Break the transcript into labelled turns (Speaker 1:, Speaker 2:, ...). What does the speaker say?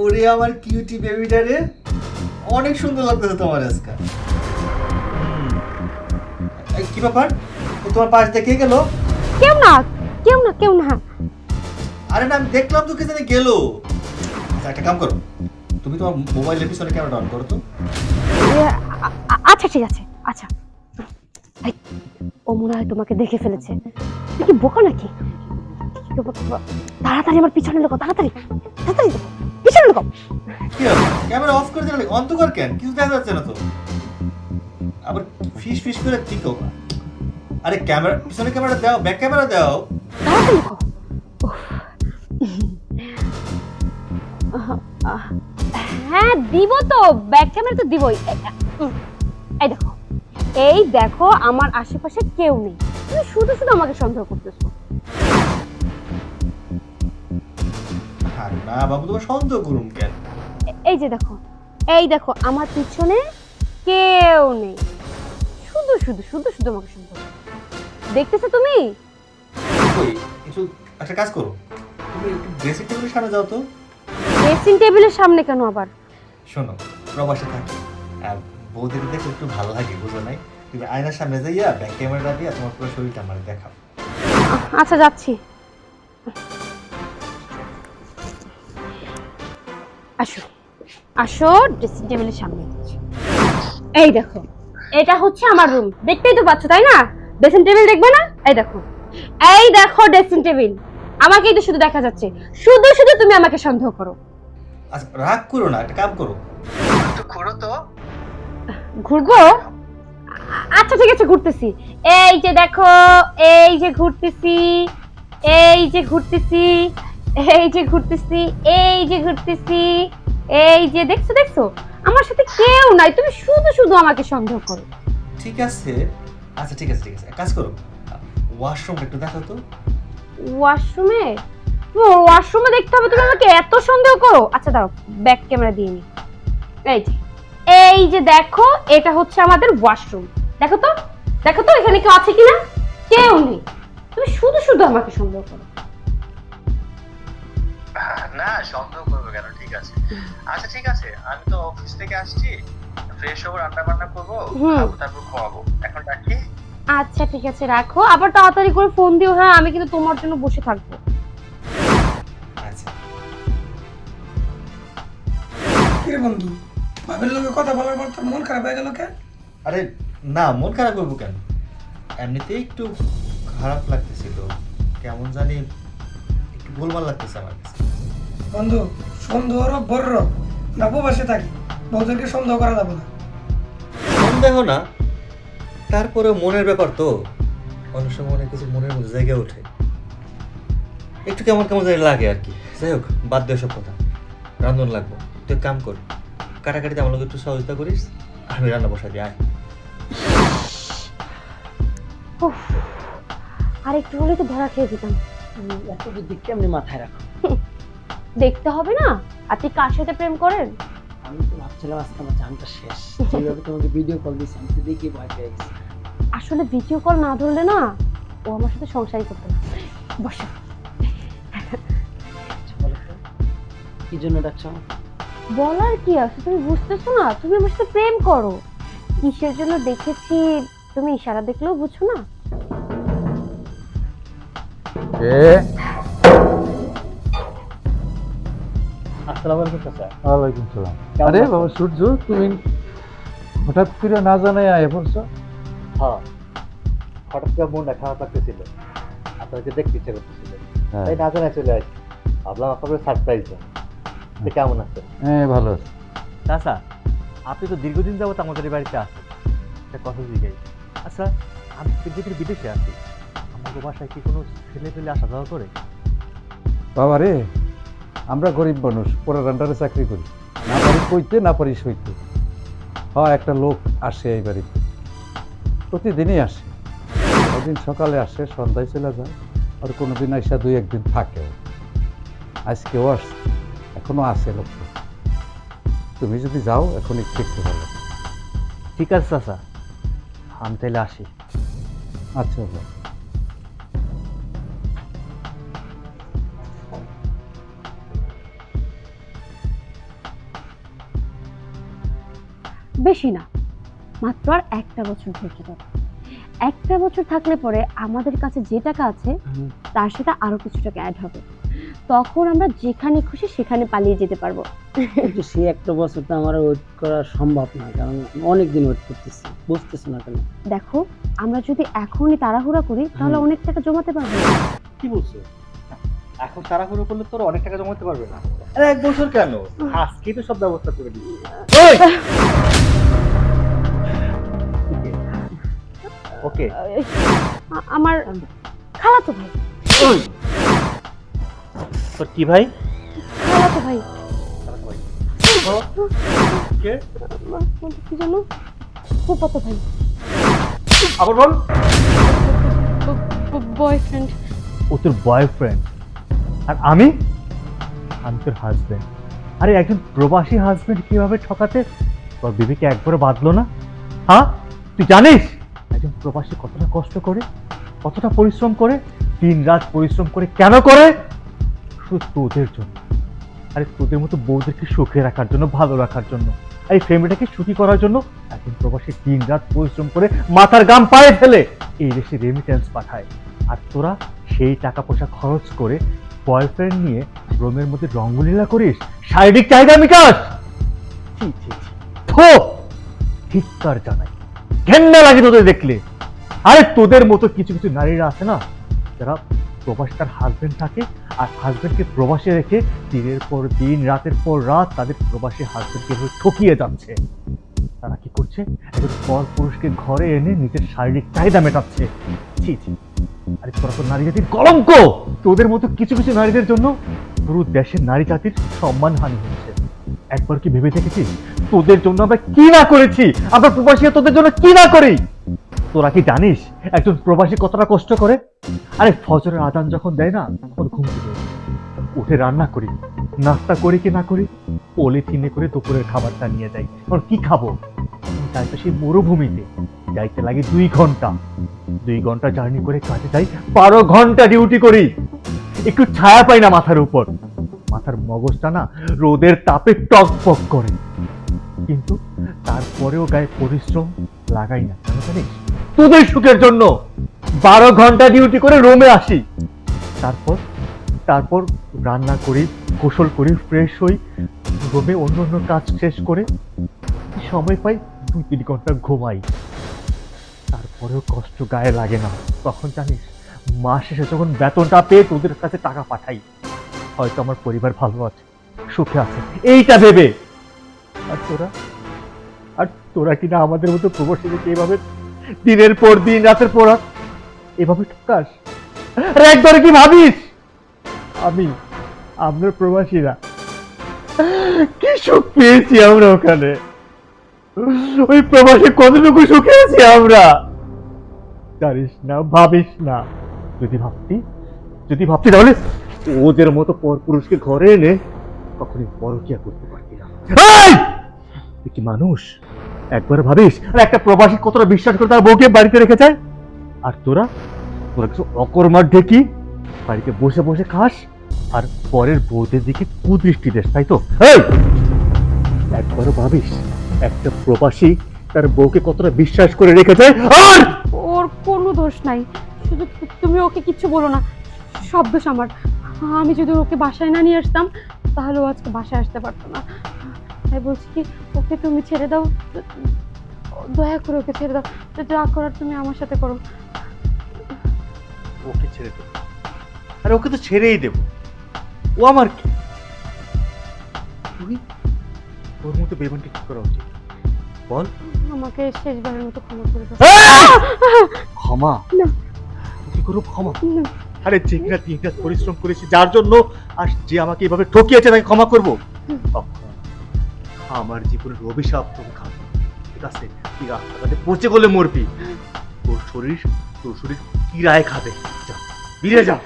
Speaker 1: ওরে আমার কিউটি বেবিটা রে। অনেক সুন্দর লাগতেছে তোমার আজকে। কি ব্যাপার? তোমার পাশ দেখে গেল?
Speaker 2: কেউ না কেউ না কেউ না।
Speaker 1: আরে না আমি দেখলাম তো কে জানি গেল। আচ্ছা, একটা কাম করো তুমি তোমার মোবাইলের পিছনে ক্যামেরা অন করো তো।
Speaker 2: আচ্ছা ঠিক আছে আচ্ছা। এই, ও মনে হয় তোমাকে দেখে ফেলেছে। তুই কি বোকা নাকি? তাড়াতাড়ি আমার পিছনে লোক তাড়াতাড়ি তাড়াতাড়ি দেখো, পিছনে লোক
Speaker 1: কি ক্যামেরা অফ করে দিলে অন তো কর কেন? কিছু দেখা যাচ্ছে না তো। আবার ফিস ফিস করে ঠিক হোক আরে ক্যামেরা পিছনে ক্যামেরা দাও ব্যাক ক্যামেরা দাও।
Speaker 2: হ্যাঁ দিব তো। ব্যাক ক্যামেরা তো দিবই। এই দেখো। এই দেখো আমার আশেপাশে কেউ নেই। তুমি শুধু শুধু আমাকে সন্দেহ করতেছো।
Speaker 1: আর না বাবু তোমার সন্দেহ কেন?
Speaker 2: এই যে দেখো এই দেখো আমার পিছনে কেউ নেই। শুধু শুধু শুধু শুধু আমাকে করো। দেখতেছো তুমি?
Speaker 1: কিছু একটা কাজ করো। তুমি একটু ড্রেসিং টেবিলের সামনে যাও তো।
Speaker 2: ড্রেসিং টেবিলের সামনে কেন আবার?
Speaker 1: শোনো প্রবাসে থাকি। আর বৌদিকে দেখলে একটু ভালো লাগে বুঝো নাই? তুমি আয়নার সামনে যাইয়া ব্যাক ক্যামেরা দিয়ে তোমার পুরো শরীরটা আমার দেখাও।
Speaker 2: আচ্ছা যাচ্ছি। আসো। আসো ড্রেসিং টেবিলের সামনে। এই দেখো এটা হচ্ছে আমার রুম দেখতেই তো পাচ্ছ তাই না? ড্রেসিং টেবিল দেখবে না? এই দেখো। এই দেখো ড্রেসিং টেবিল আমাকেই তো শুধু দেখা যাচ্ছে। শুধু শুধু তুমি আমাকে সন্দেহ করো।
Speaker 1: আচ্ছা রাগ করো না একটা কাম করো। একটু ঘোরো তো।
Speaker 2: ঘুরবো? আচ্ছা ঠিক আছে ঘুরতেছি। এই যে দেখো এই যে ঘুরতেছি এই যে ঘুরতেছি। এই যে ঘুরতেছি এই যে ঘুরতেছি এই যে দেখছ দেখছ? আমার সাথে কেউ নাই তুমি শুধু শুধু আমাকে সন্দেহ করো।
Speaker 1: ঠিক আছে। আচ্ছা ঠিক আছে ঠিক আছে। এক কাজ করো। ওয়াশরুম একটু দেখো তো।
Speaker 2: ওয়াশরুমে? ওয়াশরুমে দেখতে হবে তুমি আমাকে এত সন্দেহ করো। আচ্ছা দাও ব্যাক ক্যামেরা দিয়ে নি। এই যে এই যে দেখো এটা হচ্ছে আমাদের ওয়াশরুম। দেখো তো দেখো তো এখানে কেউ আছে কিনা? কেউ নেই। তুমি শুধু শুধু আমাকে সন্দেহ করো।
Speaker 1: না সন্দেহ করব কেন? ঠিক আছে। আচ্ছা ঠিক আছে। আমি তো অফিস থেকে আসছি। ফ্রেশ হব রান্না বান্না করব খাব, তারপর খাওয়াবো। এখন রাখি?
Speaker 2: আচ্ছা ঠিক আছে রাখো। আবার তাড়াতাড়ি করে ফোন দিও। হ্যাঁ আমি কিন্তু তোমার জন্য বসে থাকব।
Speaker 1: আচ্ছা।
Speaker 3: কিরে বন্ধু ভাবের লোকে কথা বলার পর তোর মন খারাপ হয়ে গেল কে
Speaker 1: আরে না মন খারাপ করব কেন? এমনিতেই একটু খারাপ লাগতেছিল। কেমন জানি গোলমাল লাগতেছে আমার কাছে।
Speaker 3: বন্ধু সন্দেহ রোগ বড়। রোগ না উপবাসে থাকি বউদেরকে সন্দেহ করা যাবে না।
Speaker 1: সন্দেহ না তারপরে মনের ব্যাপার তো। অনেক সময় অনেক কিছু মনের মধ্যে জায়গা ওঠে। একটু কেমন কেমন জায়গা লাগে আর কি। যাই হোক বাদ দিয়ে সব কথা। রান্ধন লাগবো। তুই কাম কর কাটাকাটিতে আমার লোক একটু সহযোগিতা করিস আমি রান্না বসাই দিই আয়।
Speaker 2: উফ, আর একটু হলে তো ধরা খেয়ে
Speaker 4: এত বুদ্ধি কেমনি মাথায় রাখো।
Speaker 2: দেখতে হবে না? আপনি কার সাথে প্রেম করেন?
Speaker 4: আমি তো ভাবছিলাম আজকে আমার জানটা শেষ। যেভাবে তোমাকে ভিডিও কল দিয়েছি আমি তো দেখি ভয় পেয়ে গেছি।
Speaker 2: আসলে ভিডিও কল না ধরলে না ও আমার সাথে সংসারই করতে না। বসো।
Speaker 4: আচ্ছা, কি জন্য ডাকছো
Speaker 2: বলার কি আছে? তুমি বুঝতেছো না? তুমি আমার সাথে প্রেম করো। কিসের জন্য দেখেছি তুমি ইশারা দেখলেও বুঝছ না।
Speaker 4: আসসালামু আলাইকুম চাচা
Speaker 5: ওয়ালাইকুম সালাম। আরে বাবা সূর্য তুমি হঠাৎ করে না জানাই আয় পড়ছো?
Speaker 4: হ্যাঁ। হঠাৎ করে মনটা খারাপ লাগতেছিল। আপনাকে দেখতে ইচ্ছে করতেছিল।
Speaker 5: হ্যাঁ।
Speaker 4: তাই না জানাই চলে আসি। ভাবলাম আপনাকে সারপ্রাইজ দেন তো কেমন আছেন?
Speaker 5: হ্যাঁ ভালো আছি।
Speaker 6: চাচা আপনি তো দীর্ঘদিন যাবত আমাদের বাড়িতে আছেন। একটা কথা জিজ্ঞাই আচ্ছা আমি বিদেশে আছি আমাকে বাসায় কি কোনো ছেলে পেলে আসা যাওয়া করে?
Speaker 5: বাবা রে আমরা গরিব মানুষ পরে রান্ডারে চাকরি করি। না পারি কইতে না পারি সইতে। হ্যাঁ একটা লোক আসে এই বাড়িতে। প্রতিদিনই আসে। ওদিন সকালে আসে সন্ধ্যায় চলে যায় আর কোনো দিন আইসা দুই একদিন থাকেও। আজকেও আসছে এখনও আসে লোকটা। তুমি যদি যাও এখন একটু একটু ভালো
Speaker 6: ঠিক আছে চাচা। আমি তাহলে আসি।
Speaker 5: আচ্ছা
Speaker 2: বেশি না মাত্র আর একটা বছর ধৈর্য ধরো। একটা বছর থাকলে পরে আমাদের কাছে যে টাকা আছে তার সাথে আরও কিছু টাকা অ্যাড হবে। তখন আমরা যেখানে খুশি সেখানে পালিয়ে যেতে পারব।
Speaker 7: কিন্তু সে একটা বছর তো আমার ওয়েট করা সম্ভব না কারণ অনেক দিন ওয়েট করতেছি বুঝতেছি না কেন।
Speaker 2: দেখো আমরা যদি এখনই তাড়াহুড়া করি তাহলে অনেক টাকা জমাতে পারব।
Speaker 6: কি বলছো? এখন তাড়াহুড়ো করলে তোর অনেক টাকা জমাতে পারবে না। আরে এক বছর কেন? আজকেই তো সব ব্যবস্থা করে দিবি ওকে।
Speaker 2: আমার খালাতো ভাই।
Speaker 6: তোর কি ভাই?
Speaker 2: খালাতো ভাই।
Speaker 6: কে?
Speaker 2: কি জানো? ফুপাতো ভাই।
Speaker 6: আবার বল।
Speaker 2: বয়ফ্রেন্ড
Speaker 6: ও তোর বয়ফ্রেন্ড আর আমি? আমি তোর হাজবেন্ড আরে, একজন প্রবাসী হাজবেন্ড কীভাবে ঠকাতে? তোর বিবিকে একবারে বাঁধলো না? হ্যাঁ? তুই জানিস? একজন প্রবাসী কতটা কষ্ট করে, কতটা পরিশ্রম করে, দিন রাত পরিশ্রম করে কেন করে? শুধু তোদের জন্য। আরে, তোদের মতো বউদেরকে সুখে রাখার জন্য, ভালো রাখার জন্য। এই ফ্যামিলিটাকে সুখী করার জন্য একজন প্রবাসী দিন রাত পরিশ্রম করে মাথার গাম পায়ে ফেলে এই দেশে রেমিটেন্স পাঠায়। আর তোরা সেই টাকা পয়সা খরচ করে বয়ফ্রেন্ড নিয়ে রোমের মধ্যে রঙ্গলীলা করিস শারীরিক চাহিদা মিটাস। ধিক্কার জানাই। ঘেন্না লাগে তোদের দেখলে। আরে তোদের মতো কিছু কিছু নারীরা আছে না যারা প্রবাসী তার হাজবেন্ড থাকে আর হাজবেন্ডকে প্রবাসে রেখে দিনের পর দিন রাতের পর রাত তাদের প্রবাসী হাজবেন্ডকে ঠকিয়ে যাচ্ছে। তারা কি করছে? একজন পর পুরুষকে ঘরে এনে নিজের শারীরিক চাহিদা মেটাচ্ছে। ছি ছি। আরে তোরা তো নারী জাতির কলঙ্ক! তোদের মতো কিছু কিছু নারীদের জন্য পুরো দেশের নারী জাতির সম্মান হানি হচ্ছে একবার কি ভেবে দেখেছিস? তোদের জন্য আমরা কি না করেছি? আমরা প্রবাসী তোদের জন্য কি না করি? তোরা কি জানিস একজন প্রবাসী কতটা কষ্ট করে? আরে ফজরের আদান যখন দেয় না, তখন ঘুম থেকে উঠে রান্না করি, নাস্তা করি কি না করি পলিথিনে করে দুপুরের খাবারটা নিয়ে যাই। এখন কি খাব? যাই তো সেই মরুভূমিতে। যাইতে লাগে দুই ঘণ্টা। দুই ঘণ্টা জার্নি করে কাজে যাই, বারো ঘণ্টা ডিউটি করি। একটু ছায়া পাই না মাথার উপর। মাথার মগজটা না রোদের তাপে টকপক করে। কিন্তু তারপরেও গায়ে পরিশ্রম লাগাই না। কেন জানিস? তোদের সুখের জন্য বারো ঘণ্টা ডিউটি করে রোমে আসি। তারপর তারপর রান্না করি, গোসল করি, ফ্রেশ হই, রোমে অন্য অন্য কাজ শেষ করে সময় পাই দুই তিন ঘণ্টা ঘুমাই। তারপরেও কষ্ট গায়ে লাগে না। তখন জানিস মাস শেষে যখন বেতনটা পেয়ে তোদের কাছে টাকা পাঠাই, হয়তো আমার পরিবার ভালো আছে, সুখে আছে। এইটা ভেবে। আর তোরা? আর তোরা কিনা আমাদের মতো প্রবাসীদেরকে এভাবে দিনের পর দিন, রাতের পর রাত এভাবে ঠকাস? আরে একবারে কি ভাবিস? আমি, আমরা প্রবাসীরা, কি সুখ পেয়েছি আমরা ওখানে? ওই প্রবাসে কতটুকু সুখে আছি আমরা? জানিস না, ভাবিস না। যদি ভাবতি যদি ভাবতি তাহলে ওদের মতো পর পুরুষকে ঘরে এনে কখনই পরকিয়া করতে পারতি না। কি মানুষ? একবার ভাবিস, আর একটা প্রবাসী কতটা বিশ্বাস করে তার বউকে বাড়িতে রেখে যায়? আর তোরা তোরা কিছু অকর্মার ঢেকি? বাড়িতে বসে বসে খাস, আর পরের বউদের দিকে কুদৃষ্টি দেশ তাই তো? একবারও ভাবিস, একটা প্রবাসী তার বউকে কতটা বিশ্বাস করে রেখে যায়? আর!
Speaker 2: ওর কোনো দোষ নাই, শুধু তুমি ওকে কিচ্ছু বলো না। সব দোষ আমার। আমি যদি ওকে বাসায় না নিয়ে আসতাম তাহলে ও আজকে বাসায় আসতে পারতো না। তাই বলছি কি ওকে তুমি ছেড়ে দাও। দয়া করে ওকে ছেড়ে দাও। যা করার তুমি আমার সাথে করো।
Speaker 6: ওকে ছেড়ে দেবো। আরে ওকে তো ছেড়েই দেবো। ও আমার কি? তুই? ওর মতো বেমানকে কি করা উচিত? বল।
Speaker 2: আমাকে শেষবারের মতো ক্ষমা করে দাও।
Speaker 6: ক্ষমা?
Speaker 2: না।
Speaker 6: তুই কি করব ক্ষমা
Speaker 2: না,
Speaker 6: আরে তিন রাত পরিশ্রম করেছি যার জন্য আর যে আমাকে এভাবে ঠকিয়েছে তাকে ক্ষমা করব। আমার জীবনের অভিশাপ তোর খাবে। ঠিক আছে তুই রাস্তাঘাটে পচে গেলে মরবি। তোর শরীর তোর শরীর কিরায় খাবে? যা বিরে যা